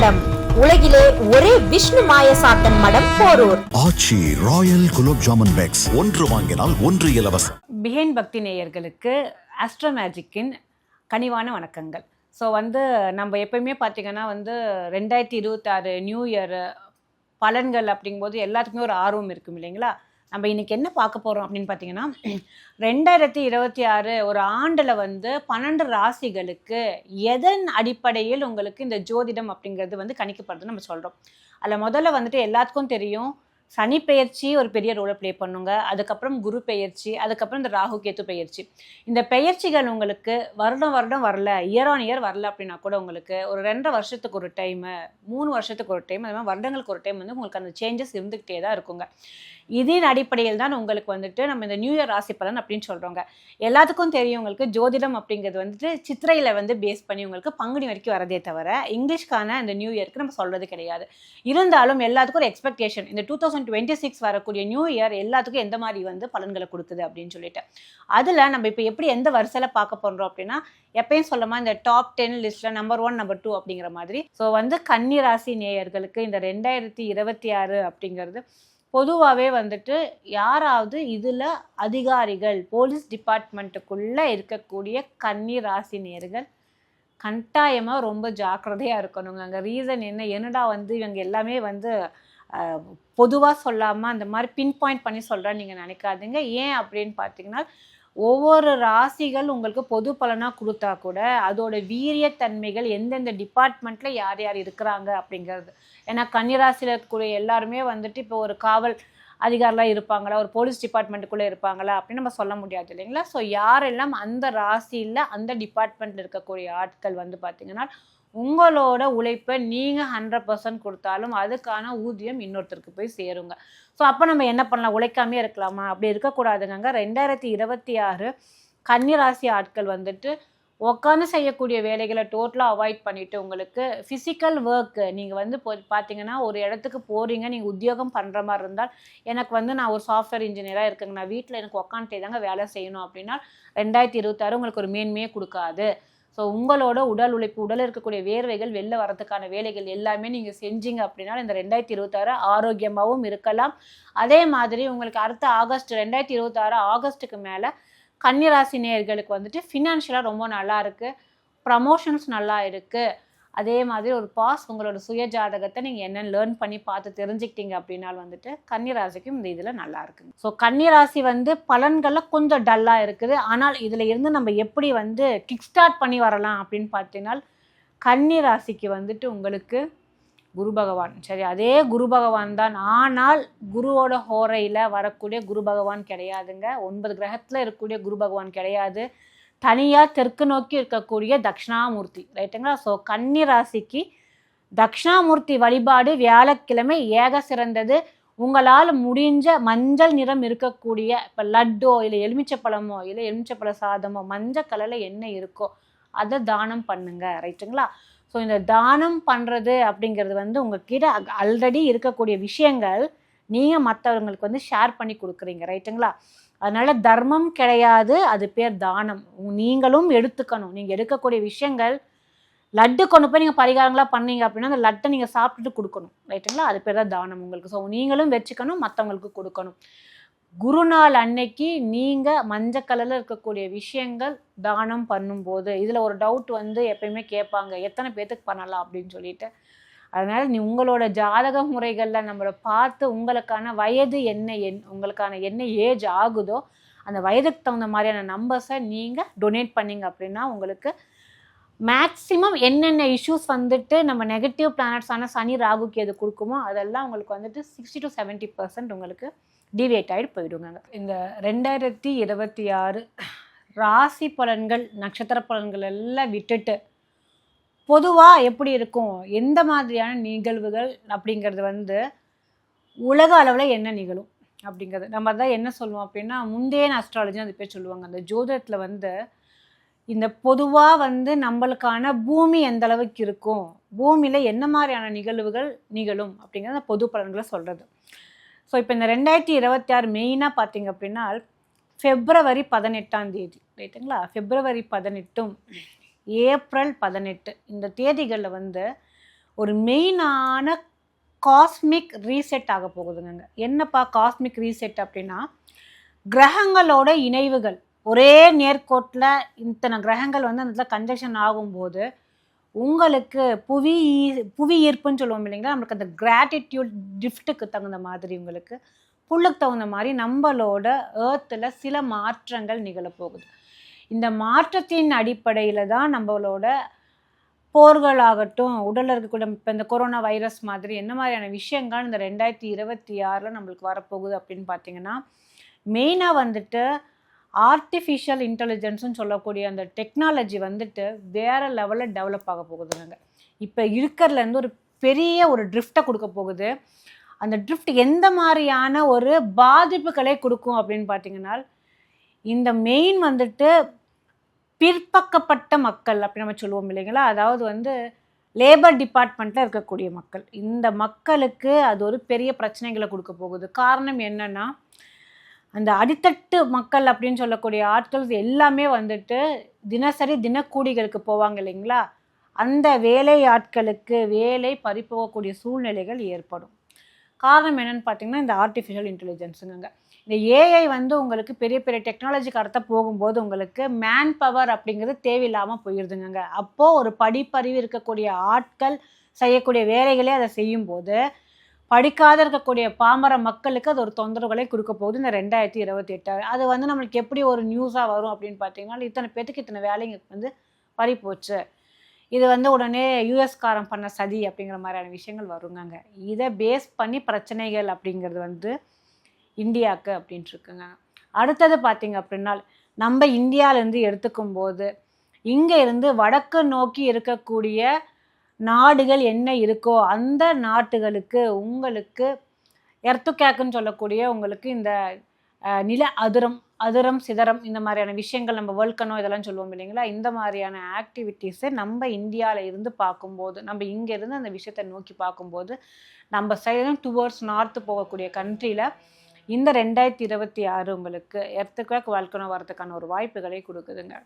மடம். உலகிலே ஒரே விஷ்ணு மாயசாத்தன் மடம் Porur. Aachi royal gulab jamun packs. ஒன்று வாங்கினால் ஒன்று இலவசம். பிஹைண்ட் பக்தி நேயர்களுக்கு ஆஸ்ட்ரோ மேஜிக்கின் கனிவான வணக்கங்கள். ஸோ வந்து நம்ம எப்பயுமே பார்த்திங்கன்னா வந்து ரெண்டாயிரத்தி இருபத்தாறு நியூ இயர் பலன்கள் அப்படிங்கும்போது எல்லாத்துக்குமே ஒரு ஆர்வம் இருக்கும் இல்லைங்களா? நம்ம இன்னைக்கு என்ன பார்க்க போகிறோம் அப்படின்னு பார்த்தீங்கன்னா ரெண்டாயிரத்தி இருபத்தி ஆறு ஒரு ஆண்டில் வந்து பன்னெண்டு ராசிகளுக்கு எதன் அடிப்படையில் உங்களுக்கு இந்த ஜோதிடம் அப்படிங்கிறது வந்து கணிக்கப்படுதுன்னு நம்ம சொல்கிறோம் அதில் முதல்ல வந்துட்டு எல்லாத்துக்கும் தெரியும். சனி பெயர்ச்சி ஒரு பெரிய ரோலை ப்ளே பண்ணுங்க. அதுக்கப்புறம் குரு பெயர்ச்சி அதுக்கப்புறம் இந்த ராகு கேத்து பெயர்ச்சி. இந்த பெயர்ச்சிகள் உங்களுக்கு வருடம் வருடம் வரல இயர் ஆன் இயர் வரல அப்படின்னா கூட உங்களுக்கு ஒரு ரெண்டரை வருஷத்துக்கு ஒரு டைமு மூணு வருஷத்துக்கு ஒரு டைம் அது மாதிரி வருடங்களுக்கு ஒரு டைம் வந்து உங்களுக்கு அந்த சேஞ்சஸ் இருந்துக்கிட்டே தான் இருக்குங்க. இதன் அடிப்படையில் தான் உங்களுக்கு வந்துட்டு நம்ம இந்த நியூ இயர் ராசி பலன் அப்படின்னு சொல்கிறோங்க எல்லாத்துக்கும் தெரியும் உங்களுக்கு ஜோதிடம் அப்படிங்கிறது வந்துட்டு சித்திரையில் வந்து பேஸ் பண்ணி உங்களுக்கு பங்குனி வரைக்கும் வரதே தவிர இங்கிலீஷ்க்கான இந்த நியூ இயருக்கு நம்ம சொல்கிறது கிடையாது. இருந்தாலும் எல்லாத்துக்கும் ஒரு எக்ஸ்பெக்டேஷன் இந்த டூ தௌசண்ட் டுவெண்ட்டி சிக்ஸ் வரக்கூடிய நியூ இயர் எல்லாத்துக்கும் எந்த மாதிரி வந்து பலன்களை கொடுக்குது அப்படின்னு சொல்லிட்டு. அதில் நம்ம இப்போ எப்படி எந்த வரிசையில் பார்க்க போகிறோம் அப்படின்னா எப்பயும் சொல்லமா இந்த டாப் டென் லிஸ்ட்டில் நம்பர் ஒன் நம்பர் டூ அப்படிங்கிற மாதிரி. ஸோ வந்து கன்னி ராசி நேயர்களுக்கு இந்த ரெண்டாயிரத்தி இருபத்தி ஆறு அப்படிங்கிறது பொதுவாகவே வந்துட்டு யாராவது இதில் அதிகாரிகள் போலீஸ் டிபார்ட்மெண்ட்டுக்குள்ளே இருக்கக்கூடிய கன்னி ராசி நேர்கள் கட்டாயமாக ரொம்ப ஜாக்கிரதையாக இருக்கணுங்க. அங்கே ரீசன் என்ன என்னடா வந்து இவங்க எல்லாமே வந்து பொதுவாக சொல்லாமல் அந்த மாதிரி பின் பாயிண்ட் பண்ணி சொல்கிறேன்னு நீங்கள் நினைக்காதீங்க. ஏன் அப்படின்னு பார்த்தீங்கன்னா ஒவ்வொரு ராசிகள் உங்களுக்கு பொது பலனாக கொடுத்தா கூட அதோட வீரியத்தன்மைகள் எந்தெந்த டிபார்ட்மெண்ட்டில் யார் யார் இருக்கிறாங்க அப்படிங்கிறது. ஏன்னா கன்னிராசியில் இருக்கக்கூடிய எல்லாருமே வந்துட்டு இப்போ ஒரு காவல் அதிகாரிலாம் இருப்பாங்களா ஒரு போலீஸ் டிபார்ட்மெண்ட்டுக்குள்ளே இருப்பாங்களா அப்படின்னு நம்ம சொல்ல முடியாது இல்லைங்களா? ஸோ யாரெல்லாம் அந்த ராசியில் அந்த டிபார்ட்மெண்ட்டில் இருக்கக்கூடிய ஆட்கள் வந்து பார்த்திங்கன்னா உங்களோட உழைப்பை நீங்கள் ஹண்ட்ரட் பர்சன்ட் கொடுத்தாலும் அதுக்கான ஊதியம் இன்னொருத்தருக்கு போய் சேருங்க. ஸோ அப்போ நம்ம என்ன பண்ணலாம்? உழைக்காமே இருக்கலாமா? அப்படி இருக்கக்கூடாதுங்க ரெண்டாயிரத்தி இருபத்தி ஆறு கன்னிராசி ஆட்கள் வந்துட்டு உட்காந்து செய்யக்கூடிய வேலைகளை டோட்டலாக அவாய்ட் பண்ணிவிட்டு உங்களுக்கு ஃபிசிக்கல் ஒர்க்கு நீங்கள் வந்து போ பார்த்தீங்கன்னா ஒரு இடத்துக்கு போகிறீங்க நீங்கள் உத்தியோகம் பண்ணுற மாதிரி இருந்தால் எனக்கு வந்து நான் ஒரு சாஃப்ட்வேர் இன்ஜினியராக இருக்குங்க. நான் வீட்டில் எனக்கு உக்காந்துட்டே தாங்க வேலை செய்யணும் அப்படின்னா ரெண்டாயிரத்தி இருபத்தாறு உங்களுக்கு ஒரு மேன்மையே கொடுக்காது. ஸோ உங்களோட உடல் உழைப்பு உடல் இருக்கக்கூடிய வேர்வைகள் வெளில வரதுக்கான வேலைகள் எல்லாமே நீங்கள் செஞ்சீங்க அப்படின்னா இந்த ரெண்டாயிரத்தி இருபத்தாறு ஆரோக்கியமாகவும் இருக்கலாம். அதே மாதிரி உங்களுக்கு அடுத்த ஆகஸ்ட் ரெண்டாயிரத்தி இருபத்தாறு ஆகஸ்ட்டுக்கு மேலே கன்னிராசி நேயர்களுக்கு வந்துட்டு ஃபினான்ஷியலாக ரொம்ப நல்லா இருக்குது ப்ரமோஷன்ஸ் நல்லா இருக்குது அதே மாதிரி ஒரு பாஸ் உங்களோட சுய ஜாதகத்தை நீங்கள் என்னென்னு லேர்ன் பண்ணி பார்த்து தெரிஞ்சுக்கிட்டீங்க அப்படின்னால் வந்துட்டு கன்னிராசிக்கும் இந்த இதில் நல்லா இருக்குங்க. ஸோ கன்னிராசி வந்து பலன்களில் கொஞ்சம் டல்லாக இருக்குது. ஆனால் இதில் இருந்து நம்ம எப்படி வந்து கிக் ஸ்டார்ட் பண்ணி வரலாம் அப்படின்னு பார்த்தீங்கன்னா கன்னிராசிக்கு வந்துட்டு உங்களுக்கு குரு பகவான். சரி அதே குரு பகவான் தான். ஆனால் குருவோட ஹோரையில் வரக்கூடிய குரு பகவான் கிடையாதுங்க. ஒன்பது கிரகத்தில் இருக்கக்கூடிய குரு பகவான் கிடையாது. தனியாக தெற்கு நோக்கி இருக்கக்கூடிய தக்ஷணாமூர்த்தி ரைட்டுங்களா ஸோ கன்னி ராசிக்கு தக்ஷணாமூர்த்தி வழிபாடு வியாழக்கிழமை ஏக சிறந்தது. உங்களால் முடிஞ்ச மஞ்சள் நிறம் இருக்கக்கூடிய இப்போ லட்டோ இல்லை எலுமிச்சப்பழமோ இல்லை எலுமிச்சப்பழ சாதமோ மஞ்சள் கலரில் என்ன இருக்கோ அதை தானம் பண்ணுங்க ரைட்டுங்களா ஸோ இந்த தானம் பண்ணுறது அப்படிங்கிறது வந்து உங்ககிட்ட ஆல்ரெடி இருக்கக்கூடிய விஷயங்கள் நீங்கள் மற்றவங்களுக்கு வந்து ஷேர் பண்ணி கொடுக்குறீங்க ரைட்டுங்களா அதனால தர்மம் கிடையாது அது பேர் தானம். நீங்களும் எடுத்துக்கணும். நீங்கள் எடுக்கக்கூடிய விஷயங்கள் லட்டு கொண்டு போய் நீங்கள் பரிகாரங்களாக பண்ணீங்க அப்படின்னா அந்த லட்டை நீங்கள் சாப்பிட்டுட்டு கொடுக்கணும். ரைட்டுங்களா? அது பேர் தான் தானம் உங்களுக்கு. ஸோ நீங்களும் வச்சுக்கணும் மற்றவங்களுக்கு கொடுக்கணும். குருநாள் அன்னைக்கு நீங்கள் மஞ்சள் கலரில் இருக்கக்கூடிய விஷயங்கள் தானம் பண்ணும்போது இதில் ஒரு டவுட் வந்து எப்பயுமே கேட்பாங்க. எத்தனை பேர்த்துக்கு பண்ணலாம் அப்படின்னு சொல்லிட்டு. அதனால் நீ உங்களோட ஜாதக முறைகளில் நம்மளை பார்த்து உங்களுக்கான வயது என்ன என் உங்களுக்கான என்ன ஏஜ் ஆகுதோ அந்த வயதுக்கு தகுந்த மாதிரியான நம்பர்ஸை நீங்கள் டொனேட் பண்ணிங்க அப்படின்னா உங்களுக்கு மேக்ஸிமம் என்னென்ன இஷ்யூஸ் வந்துட்டு நம்ம நெகட்டிவ் பிளானட்ஸான சனி ராகுக்கு எது கொடுக்குமோ அதெல்லாம் உங்களுக்கு வந்துட்டு சிக்ஸ்டி டு செவன்ட்டி பர்சன்ட் உங்களுக்கு டிவியேட் ஆகிட்டு போயிடுங்க இந்த ரெண்டாயிரத்தி இருபத்தி ஆறு ராசி பலன்கள் நட்சத்திர பலன்கள் எல்லாம் விட்டுட்டு பொதுவாக எப்படி இருக்கும்? எந்த மாதிரியான நிகழ்வுகள் அப்படிங்கிறது வந்து உலக அளவில் என்ன நிகழும் அப்படிங்கிறது. நம்ம தான் என்ன சொல்லுவோம் அப்படின்னா முந்தைய அஸ்ட்ராலஜி அது பேர் சொல்லுவாங்க. அந்த ஜோதிடத்தில் வந்து இந்த பொதுவாக வந்து நம்மளுக்கான பூமி எந்த அளவுக்கு இருக்கும்? பூமியில் என்ன மாதிரியான நிகழ்வுகள் நிகழும் அப்படிங்கிறத பொது பலன்களை சொல்கிறது ஸோ இப்போ இந்த ரெண்டாயிரத்தி இருபத்தி ஆறு மெயினாக பார்த்தீங்க அப்படின்னா ஃபெப்ரவரி பதினெட்டாம் தேதி. ரைட்டுங்களா ஃபெப்ரவரி பதினெட்டும் ஏப்ரல் பதினெட்டு. இந்த தேதிகளில் வந்து ஒரு மெயினான காஸ்மிக் ரீசெட் ஆக போகுதுங்க என்னப்பா காஸ்மிக் ரீசெட் அப்படின்னா கிரகங்களோட இணைவுகள். ஒரே நேர்கோட்டில் இத்தனை கிரகங்கள் வந்து அந்த இடத்துல கன்ஜெக்ஷன் ஆகும்போது உங்களுக்கு புவி புவி ஈர்ப்புன்னு சொல்லுவோம் இல்லைங்களா? நம்மளுக்கு அந்த கிராட்டிடியூட் கிஃப்ட்டுக்கு தகுந்த மாதிரி உங்களுக்கு புல்லுக்கு தகுந்த மாதிரி நம்மளோட ஏர்த்தில் சில மாற்றங்கள் நிகழப்போகுது. இந்த மாற்றத்தின் அடிப்படையில் தான் நம்மளோட போர்களாகட்டும் உடலில் இருக்கக்கூடிய இப்போ இந்த கொரோனா வைரஸ் மாதிரி என்ன மாதிரியான விஷயங்கள் இந்த ரெண்டாயிரத்தி இருபத்தி ஆறில் நம்மளுக்கு வரப்போகுது அப்படின்னு பார்த்தீங்கன்னா மெயினாக வந்துட்டு ஆர்டிஃபிஷியல் இன்டெலிஜென்ஸ்னு சொல்லக்கூடிய அந்த டெக்னாலஜி வந்துட்டு வேறு லெவலில் டெவலப் ஆக போகுதுங்க இப்போ இருக்கிறதுலேருந்து ஒரு பெரிய ஒரு ட்ரிஃப்ட்டை கொடுக்க போகுது. அந்த ட்ரிஃப்ட் எந்த மாதிரியான ஒரு பாதிப்புகளை கொடுக்கும் அப்படின்னு பார்த்தீங்கன்னா இந்த மெயின் வந்துட்டு பிற்பக்கப்பட்ட மக்கள் அப்படி நம்ம சொல்லுவோம் இல்லைங்களா? அதாவது வந்து லேபர் டிபார்ட்மெண்ட்டில் இருக்கக்கூடிய மக்கள். இந்த மக்களுக்கு அது ஒரு பெரிய பிரச்சனைகளை கொடுக்க போகுது. காரணம் என்னென்னா அந்த அடித்தட்டு மக்கள் அப்படின்னு சொல்லக்கூடிய ஆட்கள் எல்லாமே வந்துட்டு தினசரி தினக்கூலிகளுக்கு போவாங்க இல்லைங்களா? அந்த வேலை ஆட்களுக்கு வேலை பறிப்போகக்கூடிய சூழ்நிலைகள் ஏற்படும். காரணம் என்னென்னு பார்த்தீங்கன்னா இந்த ஆர்டிஃபிஷியல் இன்டெலிஜென்ஸுங்க இந்த ஏஐ வந்து உங்களுக்கு பெரிய பெரிய டெக்னாலஜி அடுத்த போகும்போது உங்களுக்கு மேன் பவர் அப்படிங்கிறது தேவையில்லாமல் போயிடுதுங்க அப்போது ஒரு படிப்பறிவு இருக்கக்கூடிய ஆட்கள் செய்யக்கூடிய வேலைகளே அதை செய்யும்போது படிக்காத இருக்கக்கூடிய பாமர மக்களுக்கு அது ஒரு தொந்தரவுகளை கொடுக்க போகுது. இந்த ரெண்டாயிரத்தி இருபத்தி எட்டு அது வந்து நம்மளுக்கு எப்படி ஒரு நியூஸாக வரும் அப்படின்னு பார்த்தீங்கன்னா இத்தனை பேத்துக்கு இத்தனை வேலைங்க வந்து பறி போச்சு. இது வந்து உடனே யூஎஸ்காரம் பண்ண சதி அப்படிங்கிற மாதிரியான விஷயங்கள் வருங்கங்க. இதை பேஸ் பண்ணி பிரச்சனைகள் அப்படிங்கிறது வந்து இந்தியாவுக்கு அப்படின்ட்டு இருக்குங்க அடுத்தது பார்த்தீங்க அப்படின்னா நம்ம இந்தியாவிலேருந்து எடுத்துக்கும் போது இங்கே இருந்து வடக்கு நோக்கி இருக்கக்கூடிய நாடுகள் என்ன இருக்கோ அந்த நாட்டுகளுக்கு உங்களுக்கு எர்த்துக்கேக்குன்னு சொல்லக்கூடிய உங்களுக்கு இந்த நில அதிரம் அதிரம் சிதறம் இந்த மாதிரியான விஷயங்கள் நம்ம வேல்கனோ இதெல்லாம் சொல்லுவோம் இல்லைங்களா? இந்த மாதிரியான ஆக்டிவிட்டீஸை நம்ம இந்தியாவில் இருந்து பார்க்கும்போது நம்ம இங்கேருந்து அந்த விஷயத்தை நோக்கி பார்க்கும்போது நம்ம சைடும் டுவர்ட்ஸ் நார்த்து போகக்கூடிய கண்ட்ரியில் இந்த ரெண்டாயிரத்தி இருபத்தி ஆறு உங்களுக்கு எர்த்துக்குவேக் வால்கனோ வரதுக்கான ஒரு வாய்ப்புகளை கொடுக்குதுங்க.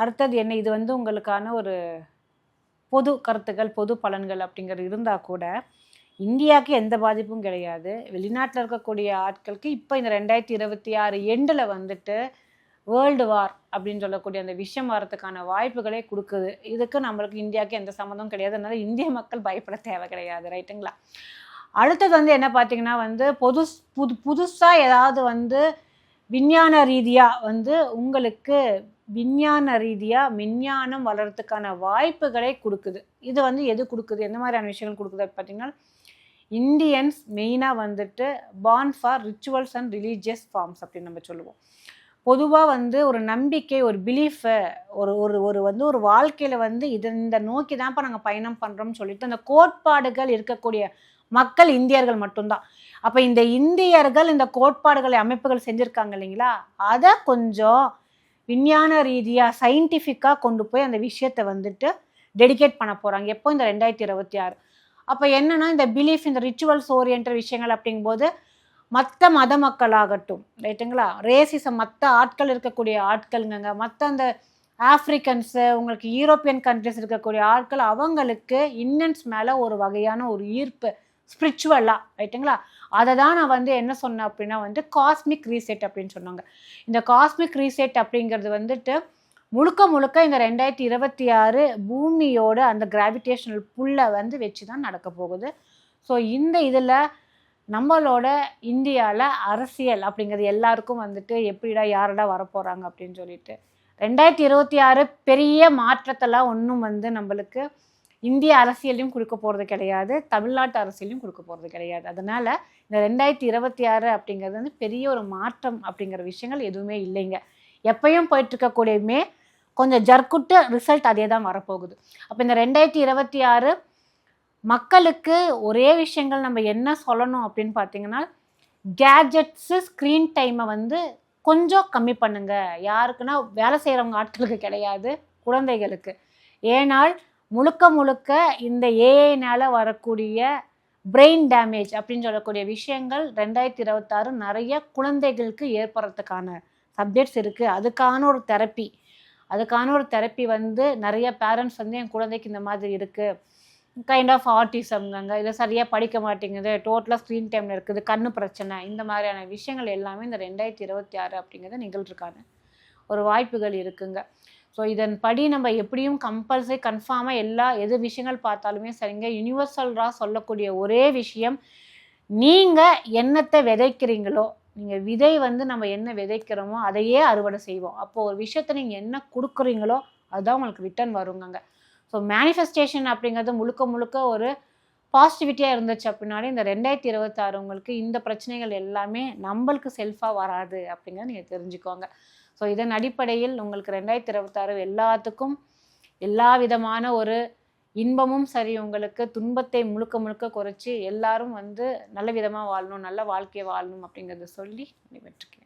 அடுத்தது என்ன இது வந்து உங்களுக்கான ஒரு பொது கருத்துக்கள் பொது பலன்கள் அப்படிங்கிறது இருந்தால் கூட இந்தியாவுக்கு எந்த பாதிப்பும் கிடையாது. வெளிநாட்டில் இருக்கக்கூடிய ஆட்களுக்கு இப்போ இந்த ரெண்டாயிரத்தி இருபத்தி ஆறு எண்டில் வந்துட்டு வேர்ல்டு வார் அப்படின்னு சொல்லக்கூடிய அந்த விஷயம் வரத்துக்கான வாய்ப்புகளே கொடுக்குது. இதுக்கு நம்மளுக்கு இந்தியாவுக்கு எந்த சம்மந்தமும் கிடையாது. அதனால இந்திய மக்கள் பயப்பட தேவை கிடையாது. ரைட்டுங்களா அடுத்தது வந்து என்ன பார்த்தீங்கன்னா வந்து பொது புது புதுசாக ஏதாவது வந்து விஞ்ஞான ரீதியாக வந்து உங்களுக்கு விஞ்ஞான ரீதியாக விஞ்ஞானம் வளர்றதுக்கான வாய்ப்புகளை கொடுக்குது. இது வந்து எது கொடுக்குது? எந்த மாதிரியான விஷயங்கள் கொடுக்குது பார்த்தீங்கன்னா இந்தியன்ஸ் மெயினாக வந்துட்டு born for rituals and religious forms அப்படின்னு நம்ம சொல்லுவோம். பொதுவாக வந்து ஒரு நம்பிக்கை ஒரு பிலீஃபு ஒரு ஒரு ஒரு வந்து ஒரு வாழ்க்கையில் வந்து இது இந்த நோக்கி தான்ப்பா நாங்கள் பயணம் பண்ணுறோம்னு சொல்லிட்டு அந்த கோட்பாடுகள் இருக்கக்கூடிய மக்கள் இந்தியர்கள் மட்டும்தான். அப்போ இந்த இந்தியர்கள் இந்த கோட்பாடுகளை அமைப்புகள் செஞ்சுருக்காங்க இல்லைங்களா? அதை கொஞ்சம் விஞ்ஞான ரீதியாக சயின்டிஃபிக்காக கொண்டு போய் அந்த விஷயத்தை வந்துட்டு டெடிகேட் பண்ண போகிறாங்க எப்போ? இந்த ரெண்டாயிரத்தி இருபத்தி ஆறு. அப்போ என்னென்னா இந்த பிலீஃப் இந்த ரிச்சுவல்ஸ் ஓரியன்ட் விஷயங்கள் அப்படிங்கும்போது மற்ற மத மக்களாகட்டும் ரைட்டுங்களா? ரேசிசம் மற்ற ஆட்கள் இருக்கக்கூடிய ஆட்களுங்க மற்ற அந்த ஆப்ரிக்கன்ஸு உங்களுக்கு யூரோப்பியன் கண்ட்ரிஸ் இருக்கக்கூடிய ஆட்கள் அவங்களுக்கு இன்னன்ஸ் மேலே ஒரு வகையான ஒரு ஈர்ப்பு. ஸ்பிரிச்சுவலாக ரைட்டுங்களா அதை தான் நான் வந்து என்ன சொன்னேன் அப்படின்னா வந்து காஸ்மிக் ரீசெட் அப்படின்னு சொன்னாங்க. இந்த காஸ்மிக் ரீசெட் அப்படிங்கிறது வந்துட்டு முழுக்க முழுக்க இந்த ரெண்டாயிரத்தி இருபத்தி ஆறு பூமியோட அந்த கிராவிடேஷனல் புல்லை வந்து வச்சு தான் நடக்க போகுது. ஸோ இந்த இதில் நம்மளோட இந்தியாவில் அரசியல் அப்படிங்கிறது எல்லாருக்கும் வந்துட்டு எப்படிடா யாரடா வரப்போகிறாங்க அப்படின்னு சொல்லிட்டு. ரெண்டாயிரத்தி இருபத்தி ஆறு பெரிய மாற்றத்தெல்லாம் ஒன்றும் வந்து நம்மளுக்கு இந்திய அரசியலையும் கொடுக்க போகிறது கிடையாது தமிழ்நாட்டு அரசியலையும் கொடுக்க போகிறது கிடையாது. அதனால் இந்த ரெண்டாயிரத்தி இருபத்தி ஆறு அப்படிங்கிறது வந்து பெரிய ஒரு மாற்றம் அப்படிங்கிற விஷயங்கள் எதுவுமே இல்லைங்க. எப்பயும் போயிட்டுருக்கக்கூடியமே கொஞ்சம் ஜர்க்குட்டு ரிசல்ட் அதே தான் வரப்போகுது. அப்போ இந்த ரெண்டாயிரத்தி இருபத்தி ஆறு மக்களுக்கு ஒரே விஷயங்கள் நம்ம என்ன சொல்லணும் அப்படின்னு பார்த்தீங்கன்னா கேஜெட்ஸு ஸ்க்ரீன் டைமை வந்து கொஞ்சம் கம்மி பண்ணுங்கள் யாருக்குன்னா வேலை செய்கிறவங்க ஆட்களுக்கு கிடையாது குழந்தைகளுக்கு. ஏனால் முழுக்க முழுக்க இந்த ஏஐனால் வரக்கூடிய பிரெயின் டேமேஜ் அப்படின்னு சொல்லக்கூடிய விஷயங்கள் ரெண்டாயிரத்தி இருபத்தாறு நிறைய குழந்தைகளுக்கு ஏற்படுறதுக்கான சப்ஜெக்ட்ஸ் இருக்குது அதுக்கான ஒரு தெரப்பி அதுக்கான ஒரு தெரப்பி வந்து நிறைய பேரண்ட்ஸ் வந்து என் குழந்தைக்கு இந்த மாதிரி இருக்குது கைண்ட் ஆஃப் ஆர்டிசம்ங்க இதை சரியாக படிக்க மாட்டேங்குது. டோட்டலாக ஸ்க்ரீன் டைமில் இருக்குது. கண்ணு பிரச்சனை இந்த மாதிரியான விஷயங்கள் எல்லாமே இந்த ரெண்டாயிரத்தி இருபத்தி ஆறு அப்படிங்கிறத நிகழ்ச்சிருக்கான ஒரு வாய்ப்புகள் இருக்குங்க. ஸோ இதன்படி நம்ம எப்படியும் கம்பல்சரி கன்ஃபார்மாக எல்லா எது விஷயங்கள் பார்த்தாலுமே சரிங்க. யூனிவர்சல்ராக சொல்லக்கூடிய ஒரே விஷயம் நீங்கள் என்னத்தை விதைக்கிறீங்களோ நீங்கள் விதை வந்து நம்ம என்ன விதைக்கிறோமோ அதையே அறுவடை செய்வோம். அப்போது ஒரு விஷயத்தை நீங்கள் என்ன கொடுக்குறீங்களோ அதுதான் உங்களுக்கு ரிட்டர்ன் வருங்கங்க. ஸோ மேனிஃபெஸ்டேஷன் அப்படிங்கிறது முழுக்க முழுக்க ஒரு பாசிட்டிவிட்டியாக இருந்துச்சு அப்படின்னாலே இந்த ரெண்டாயிரத்தி இருபத்தாறு உங்களுக்கு இந்த பிரச்சனைகள் எல்லாமே நம்மளுக்கு செல்ஃபாக வராது அப்படிங்கிறத நீங்கள் தெரிஞ்சுக்கோங்க. ஸோ இதன் அடிப்படையில் உங்களுக்கு ரெண்டாயிரத்தி இருபத்தாறு எல்லாத்துக்கும் எல்லா விதமான ஒரு இன்பமும் சரி உங்களுக்கு துன்பத்தை முழுக்க முழுக்க குறைச்சி எல்லாரும் வந்து நல்ல விதமாக வாழணும் நல்ல வாழ்க்கையை வாழணும் அப்படிங்கிறத சொல்லி வெற்றிக்கிறேன்